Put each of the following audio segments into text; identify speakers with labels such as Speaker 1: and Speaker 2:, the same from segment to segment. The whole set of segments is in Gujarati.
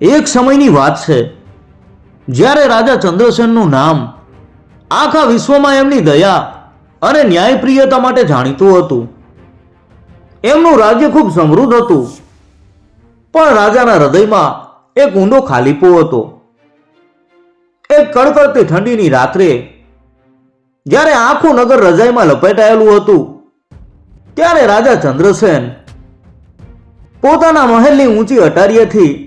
Speaker 1: એક સમયની વાત છે. જ્યારે રાજા ચંદ્રસેનનું નામ આખા વિશ્વમાં એમની દયા અને ન્યાયપ્રિયતા માટે જાણીતું હતું. એમનું રાજ્ય ખૂબ સમૃદ્ધ હતું. પણ રાજાના હૃદયમાં એક ઊંડો ખાલીપો હતો. એક કડકડતી ઠંડીની રાત્રે જ્યારે આખું નગર રજાઈમાં લપેટાયેલું હતું, ત્યારે રાજા ચંદ્રસેન પોતાના મહેલની ઊંચી અટારીએથી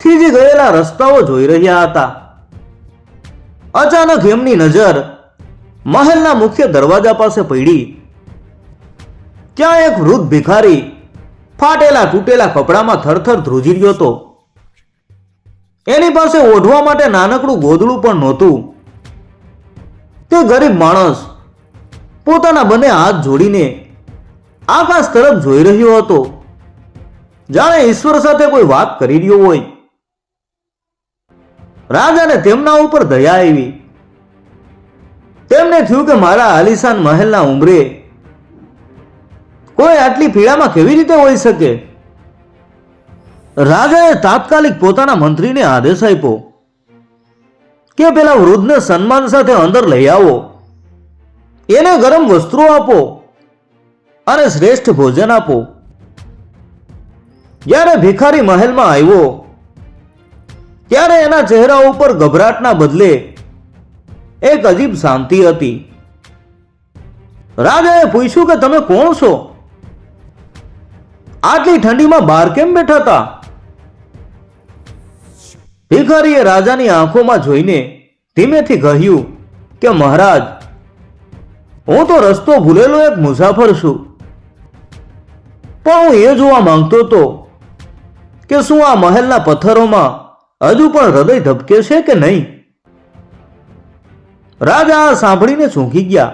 Speaker 1: થીજી ગયેલા રસ્તાઓ જોઈ રહ્યા હતા. અચાનક એમની નજર મહેલના મુખ્ય દરવાજા પાસે પડી. ત્યાં એક વૃદ્ધ ભિખારી ફાટેલા તૂટેલા કપડામાં થરથર ધ્રુજી રહ્યો હતો. એની પાસે ઓઢવા માટે નાનકડું ગોદડું પણ નહોતું. તે ગરીબ માણસ પોતાના બંને હાથ જોડીને આકાશ તરફ જોઈ રહ્યો હતો. જાણે ઈશ્વર સાથે કોઈ વાત કરી રહ્યો હોય. રાજાને તેમના ઉપર દયા આવી. તેમને થયું કે મારા આલિશાન મહેલના ઉંમરે કોઈ આટલી પીડામાં કેવી રીતે હોઈ શકે? રાજાએ તાત્કાલિક પોતાના મંત્રીને આદેશ આપ્યો કે પેલા વૃદ્ધને સન્માન સાથે અંદર લઈ આવો. એને ગરમ વસ્ત્રો આપો અને શ્રેષ્ઠ ભોજન આપો. જ્યારે ભિખારી મહેલમાં આવ્યો ત્યારે એના ચહેરા ઉપર ગભરાટના બદલે એક અજીબ શાંતિ હતી. રાજાએ પૂછ્યું કે તમે કોણ છો? આટલી ઠંડીમાં બહાર કેમ બેઠા હતા? ભિખારીએ રાજાની આંખોમાં જોઈને ધીમેથી કહ્યું કે, મહારાજ, હું તો રસ્તો ભૂલેલો એક મુસાફર છું. પણ હું એ જોવા માંગતો હતો કે શું આ મહેલના પથ્થરોમાં હજુ પણ હૃદય ધબકે છે કે નહીં? રાજા સાંભળીને ચૂંકી ગયા.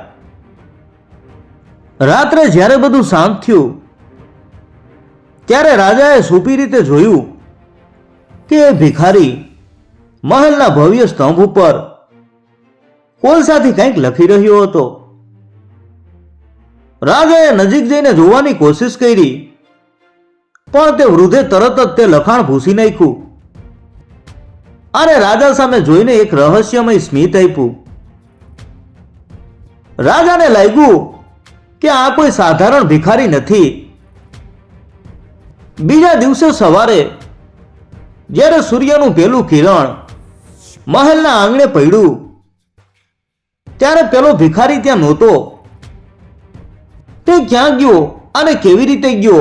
Speaker 1: રાત્રે જ્યારે બધું શાંત થયું, ત્યારે રાજાએ સુપી રીતે જોયું કે ભિખારી મહેલના ભવ્ય સ્તંભ ઉપર કોલસાથી કંઈક લખી રહ્યો હતો. રાજાએ નજીક જઈને જોવાની કોશિશ કરી, પણ તે વૃદ્ધે તરત જ તે લખાણ ભૂસી નાખ્યું. અને રાજા સામે જોઈને એક રહસ્યમય સ્મિત આપ્યું. રાજાને લાગ્યું કે આ કોઈ સાધારણ ભિખારી નથી. બીજા દિવસે સવારે, જ્યારે સૂર્યનું પેલું કિરણ મહેલના આંગણે પડ્યું, ત્યારે પેલો ભિખારી ત્યાં નહોતો. તે ક્યાં ગયો અને કેવી રીતે ગયો,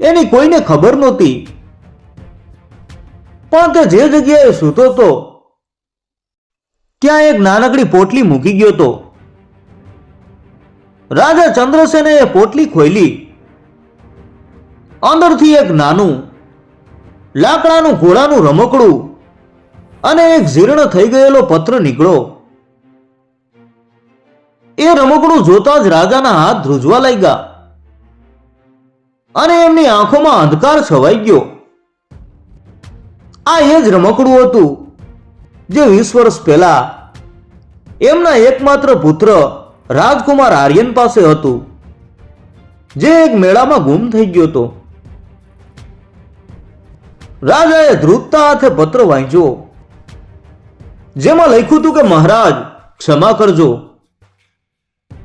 Speaker 1: એની કોઈને ખબર નહોતી. પણ તે જે જગ્યાએ સૂતો હતો ત્યાં એક નાનકડી પોટલી મૂકી ગયો હતો રાજા ચંદ્રસેને એ પોટલી ખોલી અંદરથી એક નાનું, લાકડાનું ઘોડાનું રમકડું અને એક જીર્ણ થઈ ગયેલો પત્ર નીકળ્યો એ રમકડું જોતા જ રાજાના હાથ ધ્રુજવા લાગ્યા અને એમની આંખોમાં અંધકાર છવાઈ ગયો. આ એ જ રમકડું હતું જે વીસ વર્ષ પહેલા એમના એકમાત્ર પુત્ર રાજકુમાર આર્યન પાસે હતું, જે એક મેળામાં ગુમ થઈ ગયો હતો. રાજાએ ધ્રુજતા હાથે પત્ર વાંચ્યો, જેમાં લખ્યું હતું કે, મહારાજ, ક્ષમા કરજો.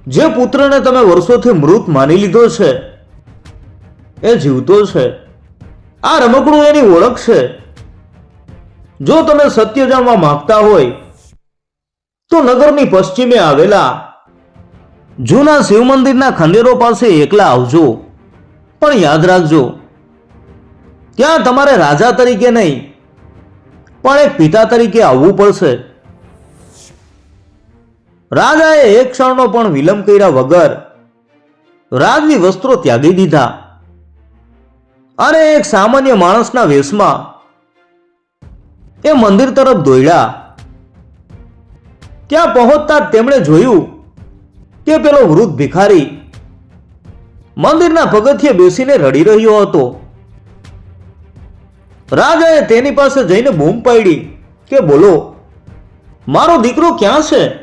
Speaker 1: જે પુત્રને તમે વર્ષોથી મૃત માની લીધો છે, એ જીવતો છે. આ રમકડું એની ઓળખ છે. જો તમે સત્ય જાણવા માંગતા હોય, તો નગરની પશ્ચિમે આવેલા જૂના શિવ મંદિરના ખંડેરો પાસે એકલા આવજો. પણ યાદ રાખજો, ત્યાં તમારે રાજા તરીકે નહીં, પણ એક પિતા તરીકે આવવું પડશે. રાજાએ એક ક્ષણનો પણ વિલંબ કર્યા વગર રાજવી વસ્ત્રો ત્યાગી દીધા. અને એક સામાન્ય માણસના વેશમાં એ મંદિર તરફ દોડ્યા ત્યાં પહોંચતા તેમણે જોયું કે પેલો વૃદ્ધ ભિખારી મંદિરના પગથિયે બેસીને રડી રહ્યો હતો. રાજાએ તેની પાસે જઈને બૂમ પાડી કે બોલો, મારો દીકરો ક્યાં છે?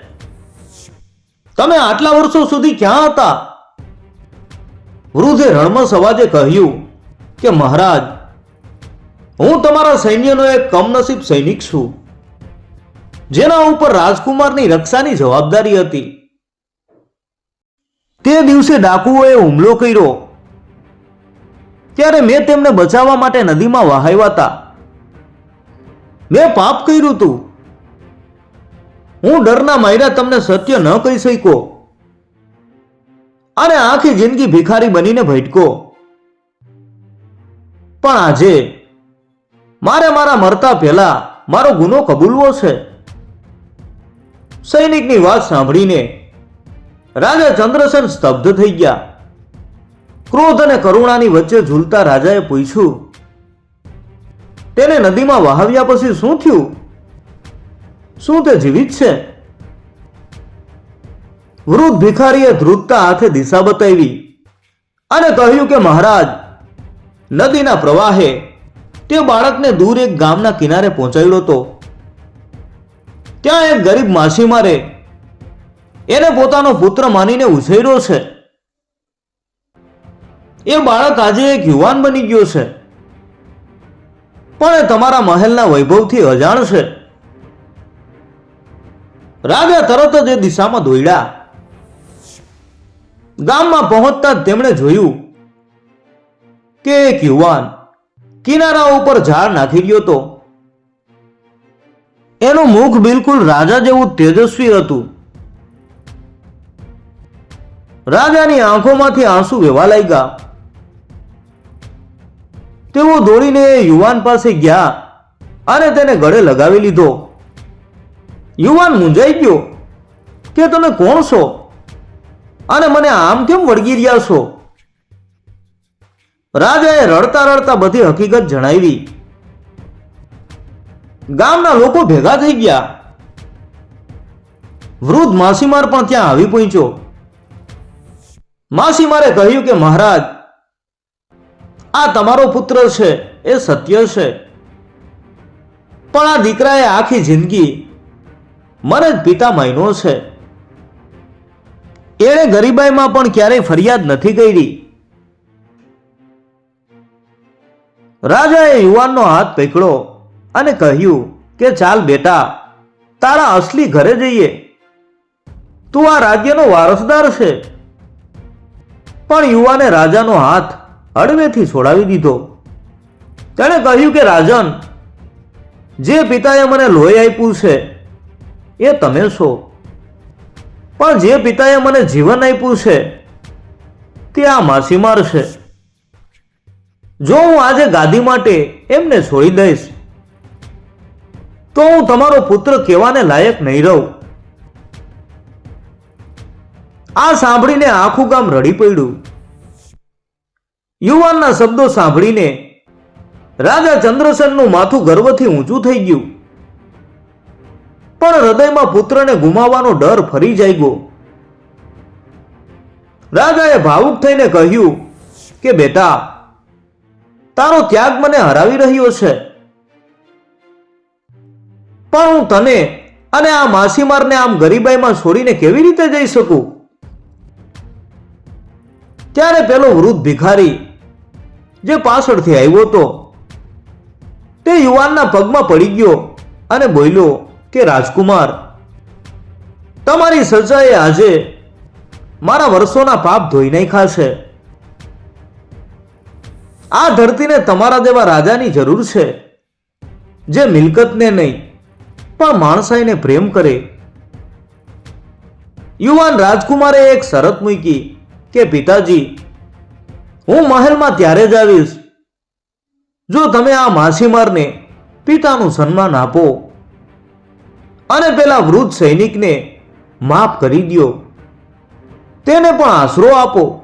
Speaker 1: તમે આટલા વર્ષો સુધી ક્યાં હતા? વૃદ્ધે રણમસ અવાજે કહ્યું કે, મહારાજ હું તમારા સૈન્યનો એક કમનસીબ સૈનિક છું, જેના ઉપર રાજકુમારની રક્ષાની જવાબદારી હતી. તે દિવસે ડાકુઓએ હુમલો કર્યો. ત્યારે મેં તેમને બચાવવા માટે નદીમાં વહાવ્યા હતા. મેં પાપ કર્યું હતું. હું ડરના માયરા તમને સત્ય ન કહી શક્યો. અને આખી જિંદગી ભિખારી બનીને ભટકો પણ આજે મારે મારા મરતા પહેલા મારો ગુનો કબૂલવો છે. સૈનિકની વાત સાંભળીને રાજા ચંદ્રસેન સ્તબ્ધ થઈ ગયા. ક્રોધ અને કરુણાની વચ્ચે ઝૂલતા રાજાએ પૂછ્યું, તેને નદીમાં વહાવ્યા પછી શું થયું? શું તે જીવિત છે? વૃદ્ધ ભિખારીએ ધ્રુજતા હાથે દિશા બતાવી અને કહ્યું કે, મહારાજ, નદીના પ્રવાહે તે બાળકને દૂર એક ગામના કિનારે પહોંચાડ્યો હતો. ત્યાં એક ગરીબ માછીમારે એને પોતાનો પુત્ર માનીને ઉછેર્યો છે. એ બાળક આજે એક યુવાન બની ગયો છે. પણ એ તમારા મહેલના વૈભવથી અજાણ છે. રાજા તરત જ એ દિશામાં દોડ્યા. ગામમાં પહોંચતા જ તેમણે જોયું કે એક યુવાન કિનારા ઉપર ઝાડ નાખી ગયો હતો એનું મુખ બિલકુલ રાજા જેવું તેજસ્વી હતું. રાજાની આંખોમાંથી આંસુ વહેવા લાગ્યા. તેઓ દોડીને યુવાન પાસે ગયા અને તેને ગળે લગાવી લીધો. યુવાન મૂંઝાઈ ગયો કે તમે કોણ છો? અને મને આમ કેમ વળગી રહ્યા છો? રાજાએ રડતા રડતા બધી હકીકત જણાવી. ગામના લોકો ભેગા થઈ ગયા. વૃદ્ધ માસીમાર પણ ત્યાં આવી પહોંચ્યો. માસીમારે કહ્યું કે, મહારાજ, આ તમારો પુત્ર છે, એ સત્ય છે. પણ આ દીકરાએ આખી જિંદગી મને જ પિતા માયનો છે. એણે ગરીબાઈમાં પણ ક્યારેય ફરિયાદ નથી કરી. રાજાએ યુવાનનો હાથ પકડ્યો અને કહ્યું કે, ચાલ બેટા, તારા અસલી ઘરે જઈએ. તું આ રાજ્યનો વારસદાર છે. પણ યુવાને રાજાનો હાથ હળવેથી છોડાવી દીધો. તેણે કહ્યું કે, રાજન, જે પિતાએ મને લોહી આપ્યું છે, એ તમે છો. પણ જે પિતાએ મને જીવન આપ્યું છે, તે આ માછીમાર છે. જો હું આજે ગાદી માટે એમને છોડી દઈશ, તો હું તમારો પુત્ર કહેવાને લાયક નહીં રહું. આ સાંભળીને આખું ગામ રડી પડ્યું. યુવાનના શબ્દો સાંભળીને રાજા ચંદ્રસેનનું માથું ગર્વથી ઊંચું થઈ ગયું. પણ હૃદયમાં પુત્રને ગુમાવવાનો ડર ફરી જાગ્યો. રાજાએ ભાવુક થઈને કહ્યું કે, બેટા તારો ત્યાગ મને હરાવી રહ્યો છે. પણ હું તને અને આ માછીમારને આમ ગરીબાઈમાં છોડીને કેવી રીતે જઈ શકું? ત્યારે પેલો વૃદ્ધ ભિખારી જે પાછળથી આવ્યો હતો, તે યુવાનના પગમાં પડી ગયો અને બોલ્યો કે, રાજકુમાર, તમારી સજાએ આજે મારા વર્ષોના પાપ ધોઈ નાખ્યા છે. આ ધરતીને તમારા જેવા રાજાની જરૂર છે, જે મિલકતને નહીં, પણ માણસાઈને પ્રેમ કરે. યુવાન રાજકુમારે એક શરત મૂકી કે, પિતાજી, હું મહેલમાં ત્યારે જ આવીશ. જો તમે આ માછીમારને પિતાનું સન્માન આપો અને પેલા વૃદ્ધ સૈનિકને માફ કરી દો તેને પણ આશરો આપો.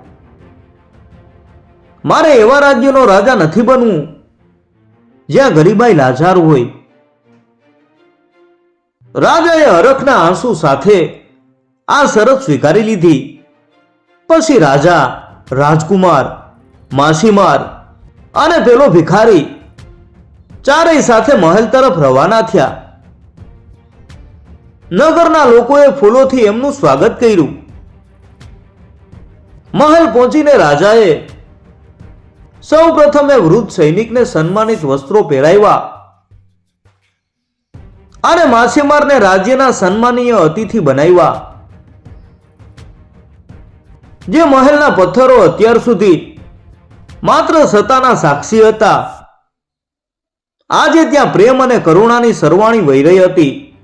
Speaker 1: મારે એવા રાજ્યનો રાજા નથી બનવું, જ્યાં ગરીબાઈ લાચાર હોય. રાજાએ હરખના આંસુ સાથે આ શરત સ્વીકારી લીધી. પછી રાજા, રાજકુમાર, માછીમાર અને પેલો ભિખારી ચારેય સાથે મહેલ તરફ રવાના થયા. નગરના લોકોએ ફૂલોથી એમનું સ્વાગત કર્યું. મહેલ પહોંચીને રાજાએ સૌ પ્રથમે વૃદ્ધ સૈનિકને સન્માનિત વસ્ત્રો પહેરાવ્યા. અને માછીમારને રાજ્યના સન્માનીય અતિથિ બનાવ્યા. જે મહેલના પથ્થરો અત્યાર સુધી માત્ર સત્તાના સાક્ષી હતા. આજે ત્યાં પ્રેમ અને કરુણાની સરવાણી વહી રહી હતી.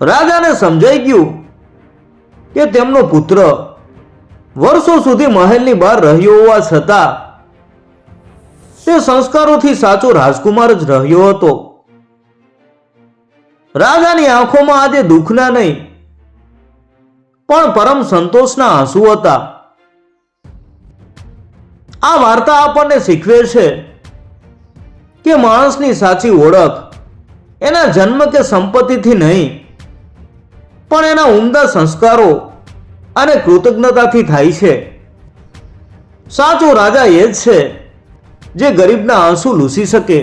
Speaker 1: રાજાને સમજાઈ ગયું કે તેમનો પુત્ર વર્ષો સુધી મહેલની બહાર રહ્યો હોવા છતાં તે સંસ્કારોથી સાચો રાજકુમાર જ રહ્યો હતો. રાજાની આંખોમાં આજે દુઃખના નહીં, પણ પરમ સંતોષના આંસુ હતા. આ વાર્તા આપણને શીખવે છે કે માણસની સાચી ઓળખ એના જન્મ કે સંપત્તિથી નહીં, પણ એના ઉમદા સંસ્કારો અને કૃતજ્ઞતાથી થાય છે. સાચો રાજા એ જ છે જે ગરીબના આંસુ લૂસી શકે.